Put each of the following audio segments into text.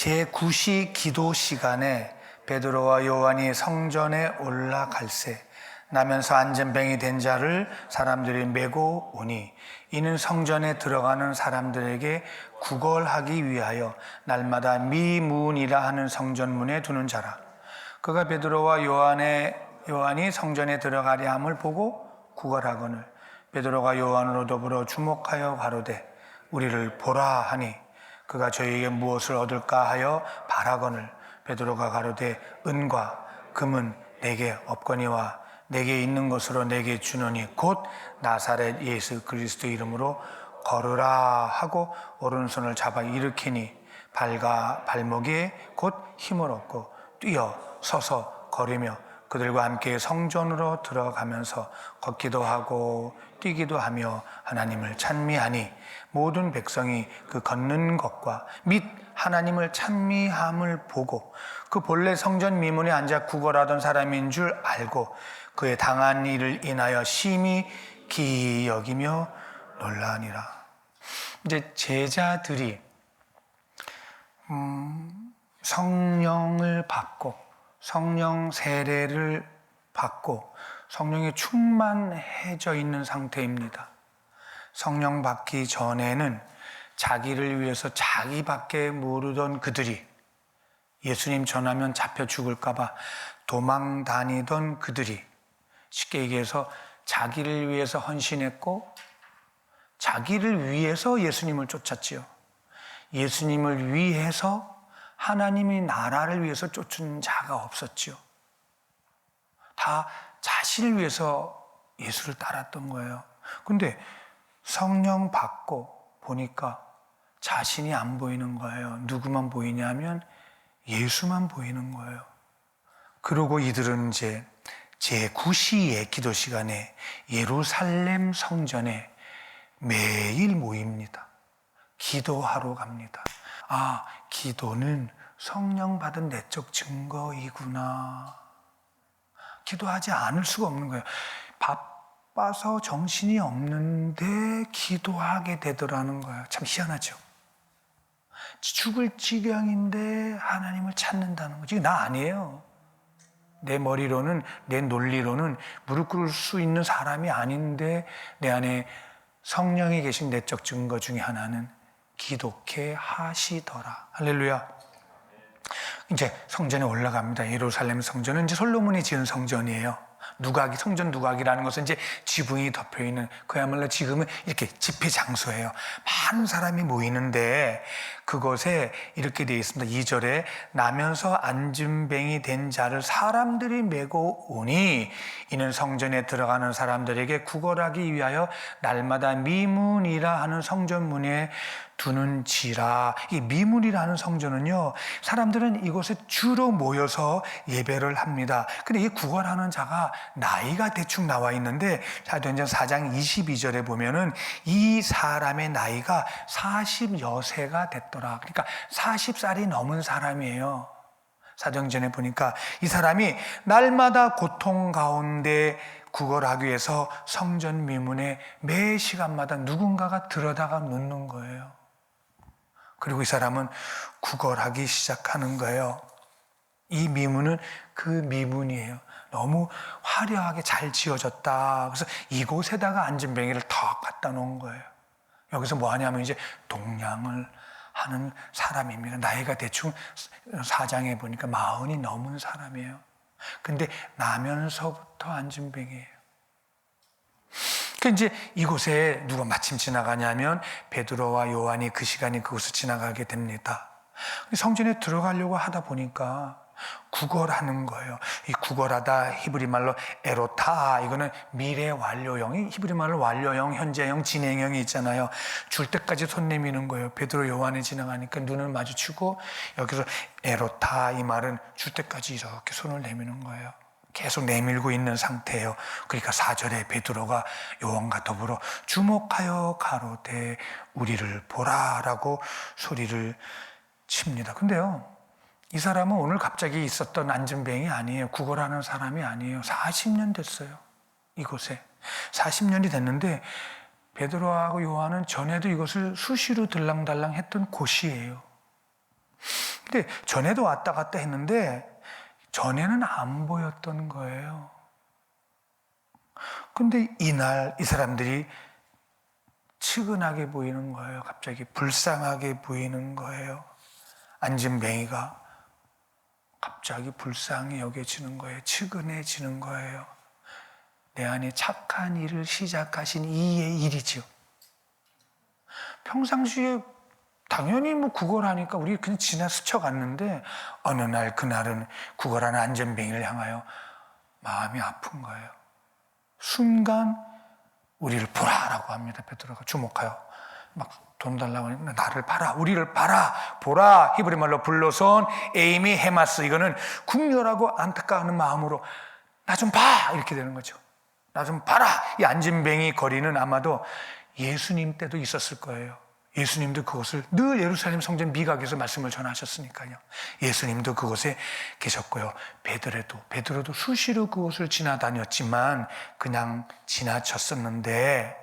제9시 기도 시간에 베드로와 요한이 성전에 올라갈새 나면서 안전뱅이 된 자를 사람들이 메고 오니 이는 성전에 들어가는 사람들에게 구걸하기 위하여 날마다 미문이라 하는 성전문에 두는 자라. 그가 베드로와 요한의 요한이 성전에 들어가려 함을 보고 구걸하거늘 베드로가 요한으로 더불어 주목하여 가로되 우리를 보라 하니 그가 저희에게 무엇을 얻을까 하여 바라거늘 베드로가 가로되 은과 금은 내게 없거니와 내게 있는 것으로 내게 주노니 곧 나사렛 예수 그리스도 이름으로 걸으라 하고 오른손을 잡아 일으키니 발과 발목에 곧 힘을 얻고 뛰어 서서 걸으며 그들과 함께 성전으로 들어가면서 걷기도 하고 뛰기도 하며 하나님을 찬미하니 모든 백성이 그 걷는 것과 및 하나님을 찬미함을 보고 그 본래 성전 미문에 앉아 구걸하던 사람인 줄 알고 그의 당한 일을 인하여 심히 기이 여기며 놀라니라. 이제 제자들이 음, 성령을 받고 성령 세례를 받고 성령에 충만해져 있는 상태입니다. 성령 받기 전에는 자기를 위해서 자기밖에 모르던 그들이 예수님 전하면 잡혀 죽을까봐 도망 다니던 그들이 쉽게 얘기해서 자기를 위해서 헌신했고 자기를 위해서 예수님을 쫓았지요. 예수님을 위해서 하나님의 나라를 위해서 쫓은 자가 없었지요. 다 자신을 위해서 예수를 따랐던 거예요. 근데 성령 받고 보니까 자신이 안 보이는 거예요. 누구만 보이냐면 예수만 보이는 거예요. 그러고 이들은 이제 제9시의 기도 시간에 예루살렘 성전에 매일 모입니다. 기도하러 갑니다. 아, 기도는 성령 받은 내적 증거이구나. 기도하지 않을 수가 없는 거예요. 바빠서 정신이 없는데 기도하게 되더라는 거예요. 참 희한하죠. 죽을 지경인데 하나님을 찾는다는 거지. 나 아니에요. 내 머리로는, 내 논리로는 무릎 꿇을 수 있는 사람이 아닌데 내 안에 성령이 계신 내적 증거 중에 하나는 기독해 하시더라. 할렐루야. 이제 성전에 올라갑니다. 예루살렘 성전은 이제 솔로몬이 지은 성전이에요. 누각이 성전 누각이라는 것은 이제 지붕이 덮여 있는 그야말로 지금은 이렇게 집회 장소예요. 많은 사람이 모이는데 그곳에 이렇게 되어 있습니다. 2절에 나면서 안진뱅이 된 자를 사람들이 메고 오니 이는 성전에 들어가는 사람들에게 구걸하기 위하여 날마다 미문이라 하는 성전문에 두는지라 이 미문이라는 성전은요 사람들은 이곳에 주로 모여서 예배를 합니다. 근데 이 구걸하는 자가 나이가 대충 나와 있는데 사도행전 4장 22절에 보면은 이 사람의 나이가 40여세가 됐더라. 그러니까 40살이 넘은 사람이에요. 사정전에 보니까 이 사람이 날마다 고통 가운데 구걸하기 위해서 성전 미문에 매 시간마다 누군가가 들여다가 눕는 거예요. 그리고 이 사람은 구걸하기 시작하는 거예요. 이 미문은 그 미문이에요. 너무 화려하게 잘 지어졌다. 그래서 이곳에다가 안전뱅이를 더 갖다 놓은 거예요. 여기서 뭐 하냐면 이제 동냥을 하는 사람입니다. 나이가 대충 사장에 보니까 마흔이 넘은 사람이에요. 근데 나면서부터 안전뱅이에요. 그 이제 이곳에 누가 마침 지나가냐면 베드로와 요한이 그 시간이 그곳을 지나가게 됩니다. 성전에 들어가려고 하다 보니까 구걸하는 거예요. 이 구걸하다 히브리 말로 에로타 이거는 미래 완료형, 히브리 말로 완료형, 현재형, 진행형이 있잖아요. 줄 때까지 손 내미는 거예요. 베드로 요한이 지나가니까 눈을 마주치고 여기서 에로타 이 말은 줄 때까지 이렇게 손을 내미는 거예요. 계속 내밀고 있는 상태예요. 그러니까 4절에 베드로가 요한과 더불어 주목하여 가로되 우리를 보라라고 소리를 칩니다. 근데요. 이 사람은 오늘 갑자기 있었던 안전뱅이 아니에요. 구걸하는 사람이 아니에요. 40년 됐어요. 이곳에. 40년이 됐는데 베드로하고 요한은 전에도 이것을 수시로 들랑달랑 했던 곳이에요. 근데 전에도 왔다 갔다 했는데 전에는 안 보였던 거예요. 근데 이날 이 사람들이 측은하게 보이는 거예요. 갑자기 불쌍하게 보이는 거예요. 안진뱅이가 갑자기 불쌍히 여겨지는 거예요. 측은해지는 거예요. 내 안에 착한 일을 시작하신 이의 일이죠. 평상시에 당연히 뭐 구걸 하니까 우리 그냥 지나 스쳐갔는데 어느 날 그날은 구걸하는 안전뱅이를 향하여 마음이 아픈 거예요. 순간 우리를 보라라고 합니다. 베드로가 주목하여 막 돈 달라고 하니까 나를 봐라 우리를 봐라 보라 히브리 말로 불러선 에이미 헤마스 이거는 궁렬하고 안타까운 마음으로 나 좀 봐 이렇게 되는 거죠. 나 좀 봐라 이 안진뱅이 거리는 아마도 예수님 때도 있었을 거예요. 예수님도 그곳을 늘 예루살렘 성전 미각에서 말씀을 전하셨으니까요. 예수님도 그곳에 계셨고요. 베드로도 베드로도 수시로 그곳을 지나다녔지만 그냥 지나쳤었는데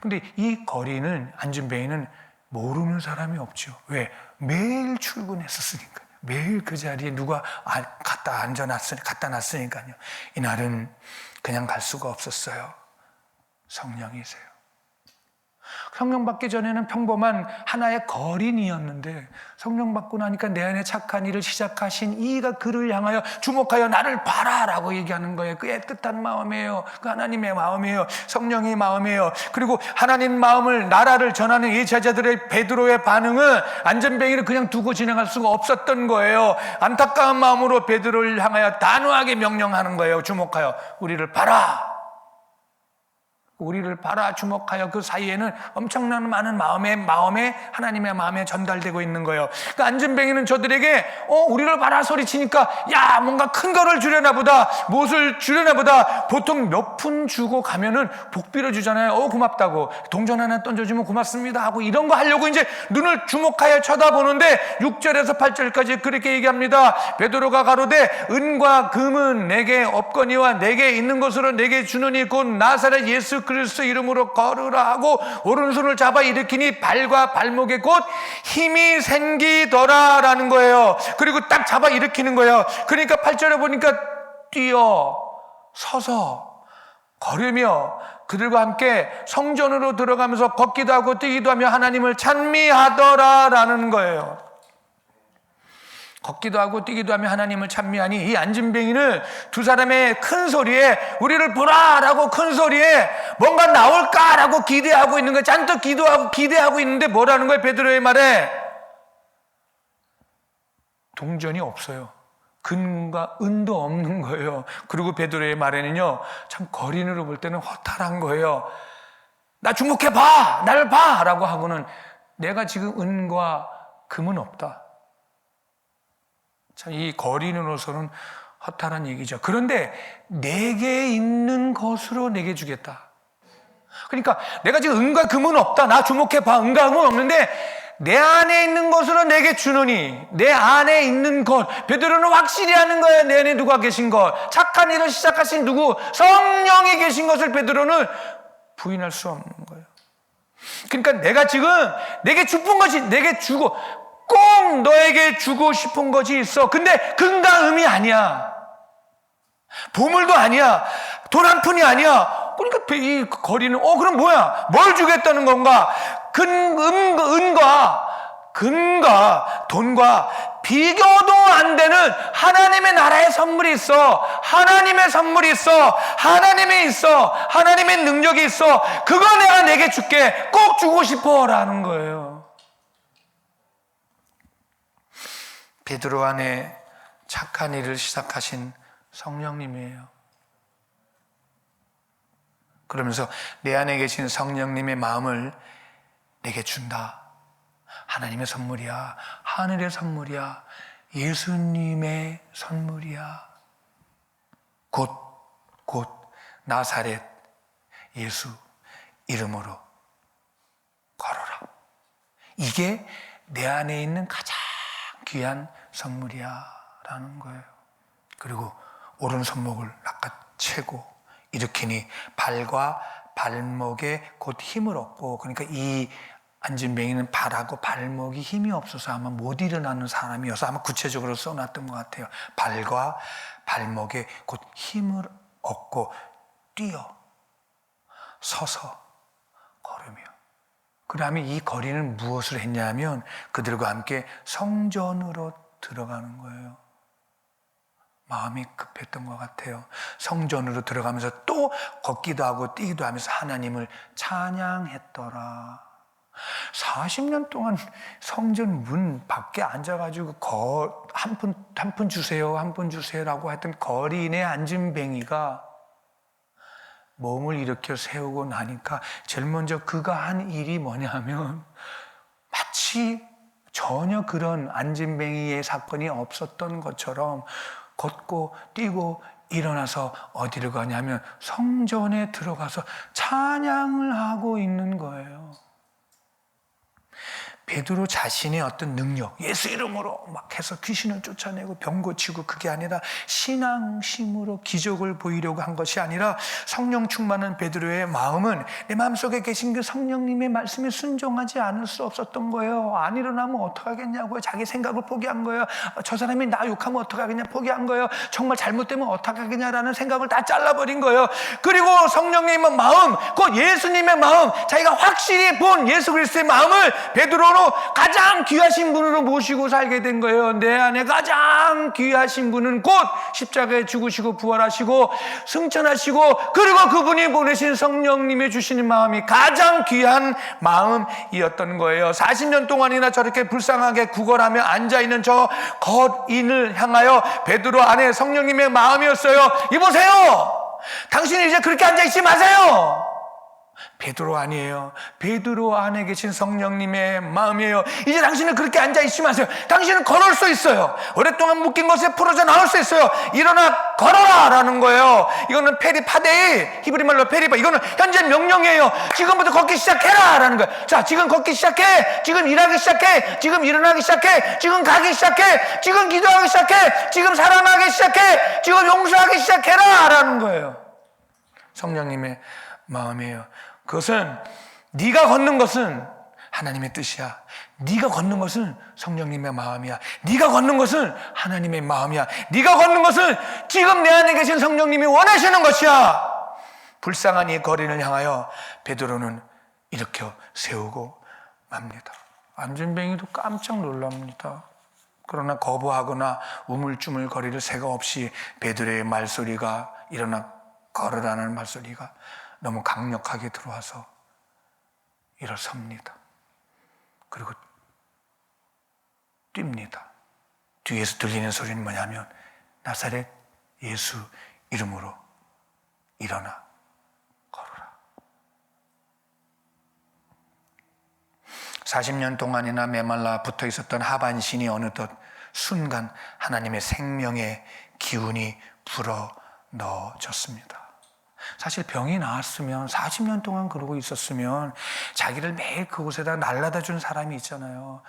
근데 이 거리는 안진뱅이는 모르는 사람이 없죠. 왜? 매일 출근했었으니까요. 매일 그 자리에 누가 아- 갖다 앉아놨으니 갖다 놨으니까요. 이날은 그냥 갈 수가 없었어요. 성령이세요. 성령 받기 전에는 평범한 하나의 거린이었는데 성령 받고 나니까 내 안에 착한 일을 시작하신 이가 그를 향하여 주목하여 나를 봐라라고 얘기하는 거예요. 그 애틋한 마음이에요. 그 하나님의 마음이에요. 성령의 마음이에요. 그리고 하나님 마음을 나라를 전하는 이 제자들의 베드로의 반응은 안전뱅이를 그냥 두고 진행할 수가 없었던 거예요. 안타까운 마음으로 베드로를 향하여 단호하게 명령하는 거예요. 주목하여 우리를 봐라. 우리를 바라 주목하여 그 사이에는 엄청난 많은 마음의 마음에 하나님의 마음에 전달되고 있는 거예요. 그 안전뱅이는 저들에게 어 우리를 바라 소리 치니까 야 뭔가 큰 거를 주려나 보다 무엇을 주려나 보다 보통 몇 푼 주고 가면은 복비를 주잖아요. 어 고맙다고 동전 하나 던져주면 고맙습니다 하고 이런 거 하려고 이제 눈을 주목하여 쳐다보는데 6절에서 8절까지 그렇게 얘기합니다. 베드로가 가로되 은과 금은 내게 없거니와 내게 있는 것으로 내게 주느니 곧 나사렛 예수 그리스도 이름으로 걸으라 하고 오른손을 잡아 일으키니 발과 발목에 곧 힘이 생기더라라는 거예요. 그리고 딱 잡아 일으키는 거예요. 그러니까 8절에 보니까 뛰어 서서 걸으며 그들과 함께 성전으로 들어가면서 걷기도 하고 뛰기도 하며 하나님을 찬미하더라라는 거예요. 걷기도 하고 뛰기도 하며 하나님을 찬미하니 이 안진뱅이는 두 사람의 큰 소리에 우리를 보라라고 큰 소리에 뭔가 나올까라고 기대하고 있는 거예요. 잔뜩 기도하고 기대하고 있는데 뭐라는 거예요? 베드로의 말에 동전이 없어요. 근과 은도 없는 거예요. 그리고 베드로의 말에는요, 참 거린으로 볼 때는 허탈한 거예요. 나 주목해 봐, 나를 봐라고 하고는 내가 지금 은과 금은 없다. 참 이 거린으로서는 허탈한 얘기죠. 그런데 내게 있는 것으로 내게 주겠다. 그러니까 내가 지금 은과 금은 없다. 나 주목해 봐. 은과 금은 없는데 내 안에 있는 것으로 내게 주느니 내 안에 있는 것 베드로는 확실히 하는 거예요. 내 안에 누가 계신 것 착한 일을 시작하신 누구 성령이 계신 것을 베드로는 부인할 수 없는 거예요. 그러니까 내가 지금 내게 주쁜 것이 내게 주고 꼭 너에게 주고 싶은 것이 있어. 근데 근과 음이 아니야. 보물도 아니야. 돈 한 푼이 아니야. 그러니까 이 거리는 어 그럼 뭐야? 뭘 주겠다는 건가? 근 음, 은과 근과 돈과 비교도 안 되는 하나님의 나라의 선물이 있어. 하나님의 선물이 있어. 하나님이 있어. 하나님의 능력이 있어. 그거 내가 내게 줄게. 꼭 주고 싶어 라는 거예요. 베드로 안에 착한 일을 시작하신 성령님이에요. 그러면서 내 안에 계신 성령님의 마음을 내게 준다. 하나님의 선물이야. 하늘의 선물이야. 예수님의 선물이야. 곧, 곧 나사렛 예수 이름으로 걸어라. 이게 내 안에 있는 가장 귀한 선물이야. 라는 거예요. 그리고 오른 손목을 낚아채고 일으키니 발과 발목에 곧 힘을 얻고 그러니까 이 안진뱅이는 발하고 발목이 힘이 없어서 아마 못 일어나는 사람이어서 아마 구체적으로 써놨던 것 같아요. 발과 발목에 곧 힘을 얻고 뛰어 서서 그 다음에 이 거리는 무엇을 했냐면 그들과 함께 성전으로 들어가는 거예요. 마음이 급했던 것 같아요. 성전으로 들어가면서 또 걷기도 하고 뛰기도 하면서 하나님을 찬양했더라. 40년 동안 성전 문 밖에 앉아가지고 한 푼, 한 푼 주세요, 한 푼 주세요라고 했던 거리인의 안진뱅이가 몸을 일으켜 세우고 나니까 제일 먼저 그가 한 일이 뭐냐면 마치 전혀 그런 안진뱅이의 사건이 없었던 것처럼 걷고 뛰고 일어나서 어디를 가냐면 성전에 들어가서 찬양을 하고 있는 거예요. 베드로 자신의 어떤 능력, 예수 이름으로 막 해서 귀신을 쫓아내고 병 고치고 그게 아니라 신앙심으로 기적을 보이려고 한 것이 아니라 성령 충만한 베드로의 마음은 내 마음속에 계신 그 성령님의 말씀에 순종하지 않을 수 없었던 거예요. 안 일어나면 어떡하겠냐고요. 자기 생각을 포기한 거예요. 저 사람이 나 욕하면 어떡하겠냐 포기한 거예요. 정말 잘못되면 어떡하겠냐라는 생각을 다 잘라버린 거예요. 그리고 성령님의 마음, 곧 예수님의 마음, 자기가 확실히 본 예수 그리스도의 마음을 베드로 으로 가장 귀하신 분으로 모시고 살게 된 거예요. 내 안에 가장 귀하신 분은 곧 십자가에 죽으시고 부활하시고 승천하시고 그리고 그분이 보내신 성령님의 주시는 마음이 가장 귀한 마음이었던 거예요. 40년 동안이나 저렇게 불쌍하게 구걸하며 앉아 있는 저 거인을 향하여 베드로 안에 성령님의 마음이었어요. 이보세요. 당신이 이제 그렇게 앉아 있지 마세요. 베드로 아니에요. 베드로 안에 계신 성령님의 마음이에요. 이제 당신은 그렇게 앉아 있지 마세요. 당신은 걸을 수 있어요. 오랫동안 묶인 것에 풀어져 나올 수 있어요. 일어나 걸어라! 라는 거예요. 이거는 페리파데이, 히브리 말로 페리파. 이거는 현재 명령이에요. 지금부터 걷기 시작해라! 라는 거예요. 자, 지금 걷기 시작해! 지금 일하기 시작해! 지금 일어나기 시작해! 지금 가기 시작해! 지금 기도하기 시작해! 지금 사랑하기 시작해! 지금 용서하기 시작해라! 라는 거예요. 성령님의 마음이에요. 그것은 네가 걷는 것은 하나님의 뜻이야. 네가 걷는 것은 성령님의 마음이야. 네가 걷는 것은 하나님의 마음이야. 네가 걷는 것은 지금 내 안에 계신 성령님이 원하시는 것이야. 불쌍한 이 거리를 향하여 베드로는 일으켜 세우고 맙니다. 안전뱅이도 깜짝 놀랍니다. 그러나 거부하거나 우물쭈물 거리를 새가 없이 베드로의 말소리가 일어나 걸으라는 말소리가 너무 강력하게 들어와서 일어섭니다. 그리고 뜁니다. 뒤에서 들리는 소리는 뭐냐면 나사렛 예수 이름으로 일어나 걸어라. 40년 동안이나 메말라 붙어 있었던 하반신이 어느덧 순간 하나님의 생명의 기운이 불어 넣어졌습니다. 사실 병이 나았으면 40년 동안 그러고 있었으면 자기를 매일 그곳에다 날라다 준 사람이 있잖아요.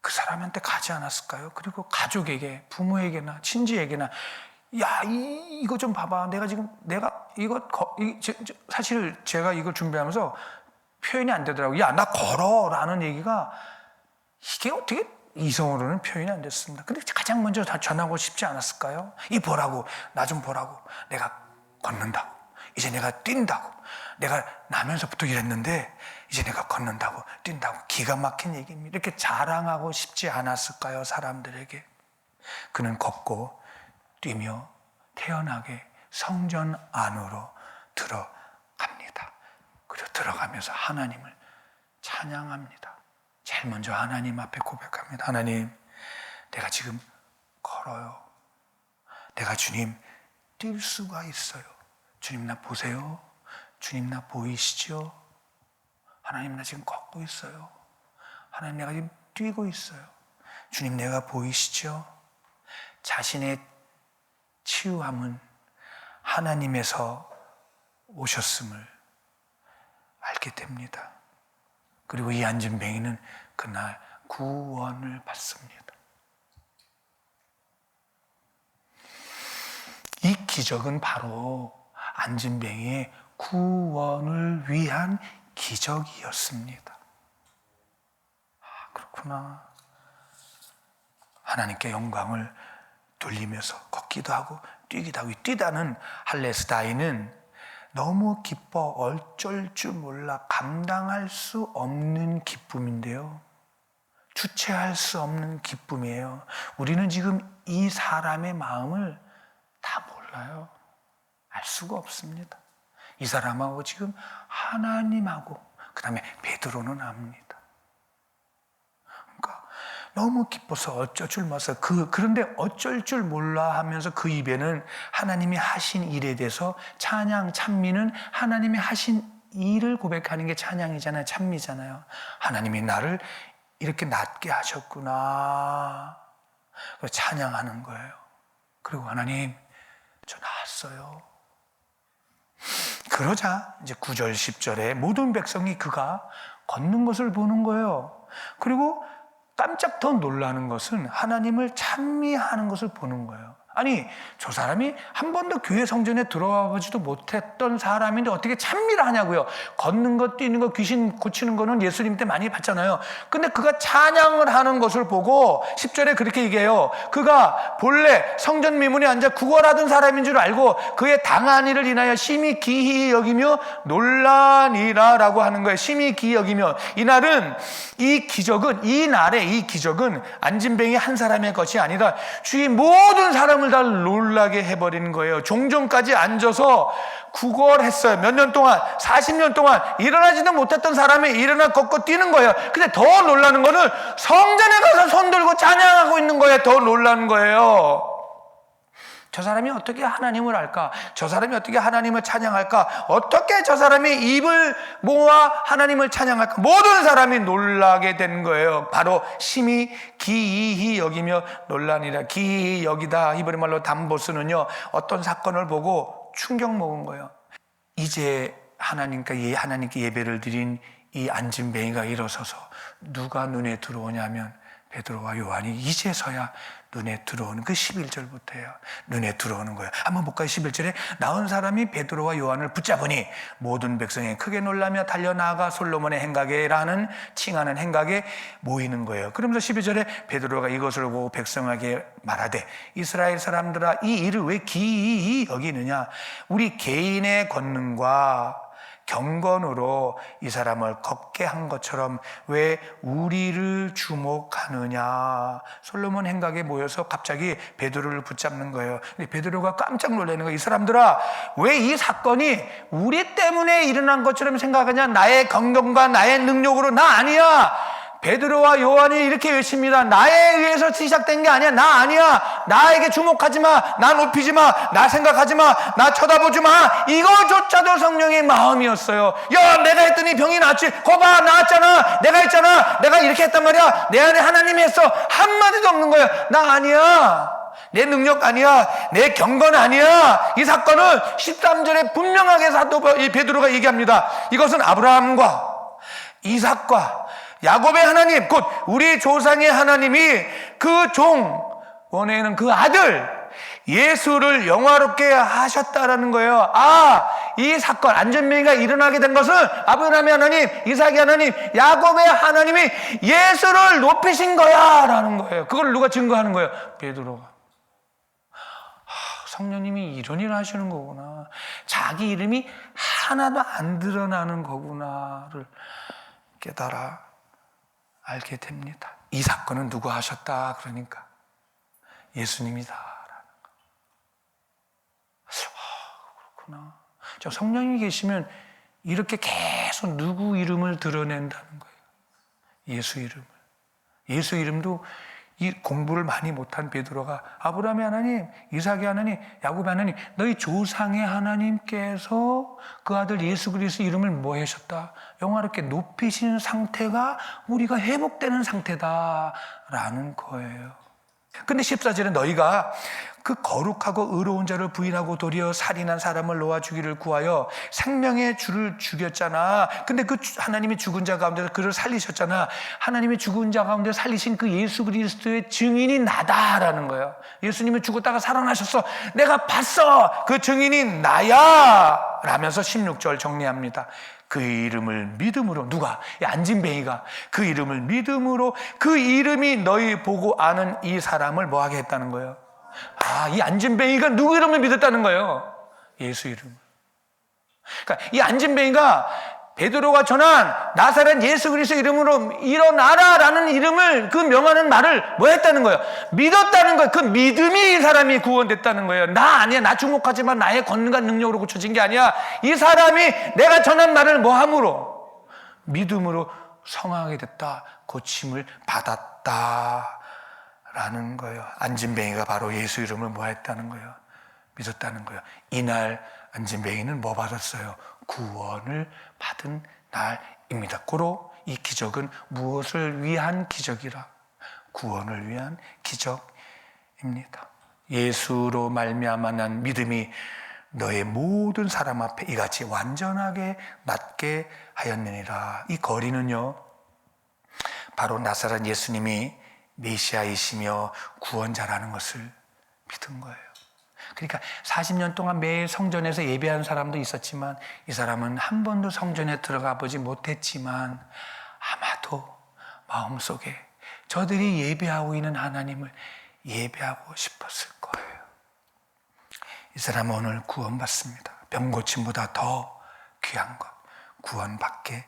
그 사람한테 가지 않았을까요? 그리고 가족에게, 부모에게나 친지에게나 야, 이, 이거 좀 봐봐. 내가 지금, 내가 이거, 거, 이, 저, 저, 사실 제가 이걸 준비하면서 표현이 안 되더라고요. 야, 나 걸어. 라는 얘기가 이게 어떻게 이성으로는 표현이 안 됐습니다. 근데 가장 먼저 다 전하고 싶지 않았을까요? 이 보라고, 나 좀 보라고. 내가 걷는다고. 이제 내가 뛴다고. 내가 나면서부터 이랬는데 이제 내가 걷는다고, 뛴다고. 기가 막힌 얘기입니다. 이렇게 자랑하고 싶지 않았을까요? 사람들에게. 그는 걷고 뛰며 태연하게 성전 안으로 들어갑니다. 그리고 들어가면서 하나님을 찬양합니다. 제일 먼저 하나님 앞에 고백합니다. 하나님, 내가 지금 걸어요. 내가 주님 뛸 수가 있어요. 주님 나 보세요. 주님 나 보이시죠? 하나님 나 지금 걷고 있어요. 하나님 내가 지금 뛰고 있어요. 주님 내가 보이시죠? 자신의 치유함은 하나님에서 오셨음을 알게 됩니다. 그리고 이 안진뱅이는 그날 구원을 받습니다. 이 기적은 바로 안진뱅이의 구원을 위한 기적이었습니다. 아, 그렇구나. 하나님께 영광을 돌리면서 걷기도 하고 뛰기도 하고 이 뛰다는 할레스다이는 너무 기뻐 어쩔 줄 몰라 감당할 수 없는 기쁨인데요. 주체할 수 없는 기쁨이에요. 우리는 지금 이 사람의 마음을 다 몰라요. 알 수가 없습니다. 이 사람하고 지금 하나님하고 그 다음에 베드로는 압니다. 그러니까 너무 기뻐서 어쩔 줄 몰라서 그 그런데 어쩔 줄 몰라 하면서 그 입에는 하나님이 하신 일에 대해서 찬양 찬미는 하나님이 하신 일을 고백하는 게 찬양이잖아요. 찬미잖아요. 하나님이 나를 이렇게 낫게 하셨구나. 찬양하는 거예요. 그리고 하나님 저 나았어요. 그러자 이제 9절 10절에 모든 백성이 그가 걷는 것을 보는 거예요. 그리고 깜짝 더 놀라는 것은 하나님을 찬미하는 것을 보는 거예요. 아니, 저 사람이 한 번도 교회 성전에 들어와 보지도 못했던 사람인데 어떻게 찬미를 하냐고요. 걷는 것, 뛰는 것, 귀신 고치는 거는 예수님 때 많이 봤잖아요. 근데 그가 찬양을 하는 것을 보고 10절에 그렇게 얘기해요. 그가 본래 성전 미문에 앉아 구걸하던 사람인 줄 알고 그의 당한 일을 인하여 심히 기히 여기며 논란이라 라고 하는 거예요. 심히 기히 여기며 이날은 이 기적은 이 날의 이 기적은 안진뱅이 한 사람의 것이 아니라 주위 모든 사람 을 다 놀라게 해버리는 거예요. 종종까지 앉아서 구걸했어요. 몇 년 동안, 40년 동안 일어나지도 못했던 사람이 일어나 걷고 뛰는 거예요. 근데 더 놀라는 거는 성전에 가서 손 들고 찬양하고 있는 거예요. 더 놀라는 거예요. 저 사람이 어떻게 하나님을 알까? 저 사람이 어떻게 하나님을 찬양할까? 어떻게 저 사람이 입을 모아 하나님을 찬양할까? 모든 사람이 놀라게 된 거예요. 바로 심히 기이히 여기며 논란이라 기이히 여기다 히브리 말로 담보스는요 어떤 사건을 보고 충격 먹은 거예요. 이제 하나님께 예 하나님께 예배를 드린 이 안진뱅이가 일어서서 누가 눈에 들어오냐면 베드로와 요한이 이제서야 눈에 들어오는 그 11절부터예요. 눈에 들어오는 거예요. 한번 볼까요? 11절에 나온 사람이 베드로와 요한을 붙잡으니 모든 백성이 크게 놀라며 달려나가 솔로몬의 행각에라는 칭하는 행각에 모이는 거예요. 그러면서 12절에 베드로가 이것을 보고 백성에게 말하되 이스라엘 사람들아 이 일을 왜 기이 여기느냐 우리 개인의 권능과 경건으로 이 사람을 걷게 한 것처럼 왜 우리를 주목하느냐? 솔로몬 행각에 모여서 갑자기 베드로를 붙잡는 거예요. 베드로가 깜짝 놀라는 거예요 이 사람들아 왜 이 사건이 우리 때문에 일어난 것처럼 생각하냐? 나의 경건과 나의 능력으로 나 아니야 베드로와 요한이 이렇게 외칩니다. 나에 의해서 시작된 게 아니야. 나 아니야. 나에게 주목하지 마. 나 높이지 마. 나 생각하지 마. 나 쳐다보지 마. 이거조차도 성령의 마음이었어요. 야, 내가 했더니 병이 낫지. 거봐, 나았잖아. 내가 했잖아. 내가 이렇게 했단 말이야. 내 안에 하나님이 했어. 한마디도 없는 거야. 나 아니야. 내 능력 아니야. 내 경건 아니야. 이 사건은 13절에 분명하게 사도 이 베드로가 얘기합니다. 이것은 아브라함과 이삭과 야곱의 하나님, 곧 우리 조상의 하나님이 그 종, 원에는 그 아들, 예수를 영화롭게 하셨다라는 거예요. 아, 이 사건, 안전명이가 일어나게 된 것은 아브라함의 하나님, 이삭의 하나님, 야곱의 하나님이 예수를 높이신 거야. 라는 거예요. 그걸 누가 증거하는 거예요? 베드로가. 성령님이 이런 일을 하시는 거구나. 자기 이름이 하나도 안 드러나는 거구나를 깨달아 알게 됩니다. 이 사건은 누구 하셨다 그러니까 예수님이다 라는 거. 아, 그렇구나. 저 성령이 계시면 이렇게 계속 누구 이름을 드러낸다는 거예요. 예수 이름을. 예수 이름도 이 공부를 많이 못한 베드로가 아브라함의 하나님, 이삭의 하나님, 야곱의 하나님, 너희 조상의 하나님께서 그 아들 예수 그리스도 이름을 뭐 하셨다? 영화롭게 높이신 상태가 우리가 회복되는 상태다라는 거예요. 근데 14절에 너희가 그 거룩하고 의로운 자를 부인하고 도리어 살인한 사람을 놓아 주기를 구하여 생명의 주를 죽였잖아. 근데 그 주- 하나님이 죽은 자 가운데서 그를 살리셨잖아. 하나님이 죽은 자 가운데 살리신 그 예수 그리스도의 증인이 나다라는 거예요. 예수님이 죽었다가 살아나셨어. 내가 봤어. 그 증인이 나야. 라면서 16절 정리합니다. 그 이름을 믿음으로 누가 이 안진뱅이가 그 이름을 믿음으로 그 이름이 너희 보고 아는 이 사람을 뭐하게 했다는 거예요. 아, 이 안진뱅이가 누구 이름을 믿었다는 거예요? 예수 이름. 그러니까 이 안진뱅이가 베드로가 전한 나사렛 예수 그리스도 이름으로 일어나라라는 이름을 그 명하는 말을 뭐 했다는 거예요? 믿었다는 거예요. 그 믿음이 이 사람이 구원됐다는 거예요. 나 아니야. 나 주목하지만 나의 권능과 능력으로 고쳐진 게 아니야. 이 사람이 내가 전한 말을 뭐 함으로 믿음으로 성하게 됐다. 고침을 받았다. 라는 거예요. 안진뱅이가 바로 예수 이름을 뭐 했다는 거예요? 믿었다는 거예요. 이날 안진뱅이는 뭐 받았어요? 구원을 받은 날입니다. 고로 이 기적은 무엇을 위한 기적이라? 구원을 위한 기적입니다. 예수로 말미암아 난 믿음이 너의 모든 사람 앞에 이같이 완전하게 낫게 하였느니라. 이 거리는요. 바로 나사렛 예수님이 메시아이시며 구원자라는 것을 믿은 거예요. 그러니까 40년 동안 매일 성전에서 예배한 사람도 있었지만 이 사람은 한 번도 성전에 들어가 보지 못했지만 아마도 마음속에 저들이 예배하고 있는 하나님을 예배하고 싶었을 거예요. 이 사람은 오늘 구원받습니다. 병고침보다 더 귀한 것 구원받게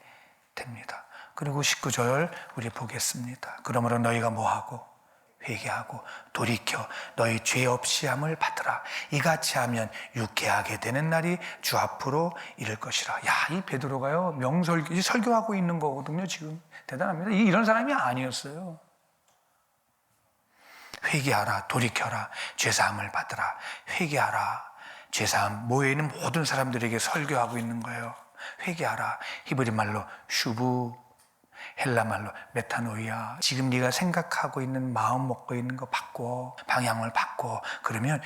됩니다. 그리고 19절 우리 보겠습니다. 그러므로 너희가 뭐하고 회개하고 돌이켜 너희 죄 없이 함을 받으라. 이같이 하면 유쾌하게 되는 날이 주 앞으로 이를 것이라. 야, 이 베드로가요 명설교 이 설교하고 있는 거거든요. 지금 대단합니다. 이- 이런 사람이 아니었어요. 회개하라, 돌이켜라, 죄사함을 받으라, 회개하라, 죄사함 모여 있는 모든 사람들에게 설교하고 있는 거예요. 회개하라, 히브리 말로 슈브, 헬라 말로 메타노이아. 지금 네가 생각하고 있는 마음 먹고 있는 거 바꿔, 방향을 바꿔. 그러면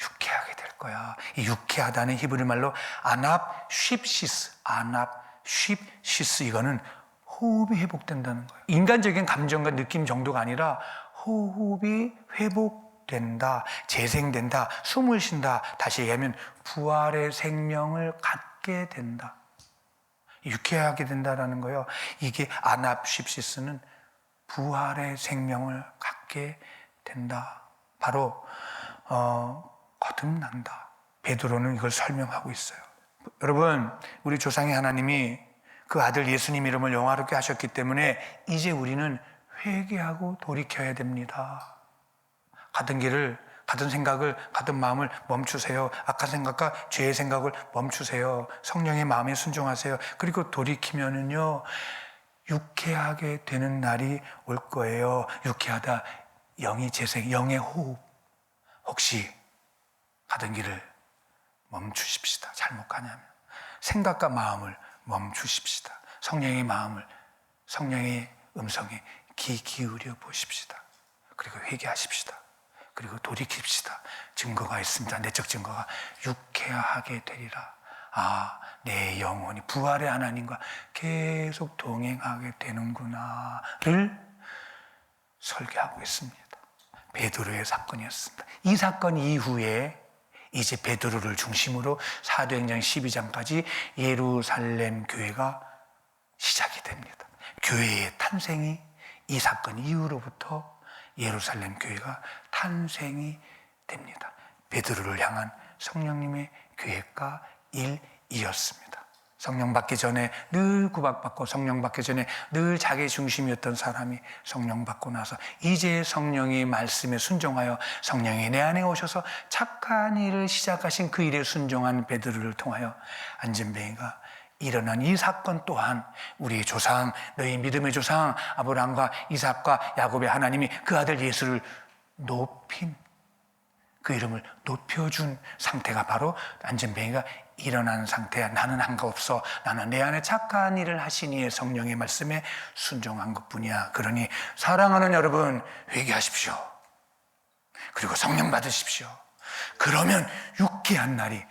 유쾌하게 될 거야. 이 유쾌하다는 히브리 말로 아납 쉽시스, 아납 쉽시스 이거는 호흡이 회복된다는 거예요. 인간적인 감정과 느낌 정도가 아니라 호흡이 회복된다, 재생된다, 숨을 쉰다. 다시 얘기하면 부활의 생명을 갖게 된다. 유쾌하게 된다라는 거예요. 이게 아납십시스는 부활의 생명을 갖게 된다. 바로 어, 거듭난다. 베드로는 이걸 설명하고 있어요. 여러분, 우리 조상의 하나님이 그 아들 예수님 이름을 영화롭게 하셨기 때문에 이제 우리는 회개하고 돌이켜야 됩니다. 가던 길을, 가던 생각을, 가던 마음을 멈추세요. 악한 생각과 죄의 생각을 멈추세요. 성령의 마음에 순종하세요. 그리고 돌이키면은요, 유쾌하게 되는 날이 올 거예요. 유쾌하다. 영이 재생, 영의 호흡. 혹시 가던 길을 멈추십시다. 잘못 가냐면. 생각과 마음을 멈추십시다. 성령의 마음을, 성령의 음성에 귀 기울여 보십시다. 그리고 회개하십시다. 그리고 돌이킵시다. 증거가 있습니다. 내적 증거가 유쾌하게 되리라. 아, 내 영혼이 부활의 하나님과 계속 동행하게 되는구나를 설계하고 있습니다. 베드로의 사건이었습니다. 이 사건 이후에 이제 베드로를 중심으로 사도행전 12장까지 예루살렘 교회가 시작이 됩니다. 교회의 탄생이 이 사건 이후로부터 예루살렘 교회가 탄생이 됩니다. 베드로를 향한 성령님의 계획과 일이었습니다. 성령 받기 전에 늘 구박받고 성령 받기 전에 늘 자기 중심이었던 사람이 성령 받고 나서 이제 성령의 말씀에 순종하여 성령이 내 안에 오셔서 착한 일을 시작하신 그 일에 순종한 베드로를 통하여 안진뱅이가 일어난 이 사건 또한 우리의 조상, 너희 믿음의 조상 아브라함과 이삭과 야곱의 하나님이 그 아들 예수를 높인 그 이름을 높여준 상태가 바로 안전뱅이가 일어난 상태야. 나는 한 거 없어. 나는 내 안에 착한 일을 하시니의 성령의 말씀에 순종한 것 뿐이야. 그러니 사랑하는 여러분, 회개하십시오. 그리고 성령 받으십시오. 그러면 유쾌한 날이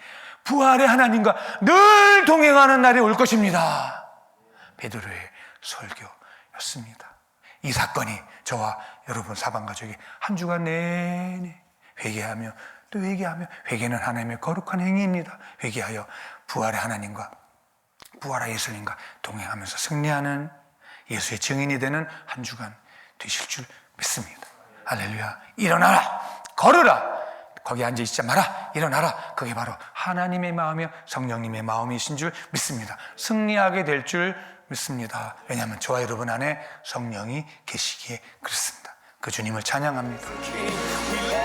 부활의 하나님과 늘 동행하는 날이 올 것입니다. 베드로의 설교였습니다. 이 사건이 저와 여러분 사방 가족이 한 주간 내내 회개하며 또 회개하며 회개는 하나님의 거룩한 행위입니다. 회개하여 부활의 하나님과 부활의 예수님과 동행하면서 승리하는 예수의 증인이 되는 한 주간 되실 줄 믿습니다. 할렐루야. 일어나라. 걸으라. 거기 앉아 있지 마라. 일어나라. 그게 바로 하나님의 마음이요 성령님의 마음이신 줄 믿습니다. 승리하게 될 줄 믿습니다. 왜냐하면 저와 여러분 안에 성령이 계시기에 그렇습니다. 그 주님을 찬양합니다.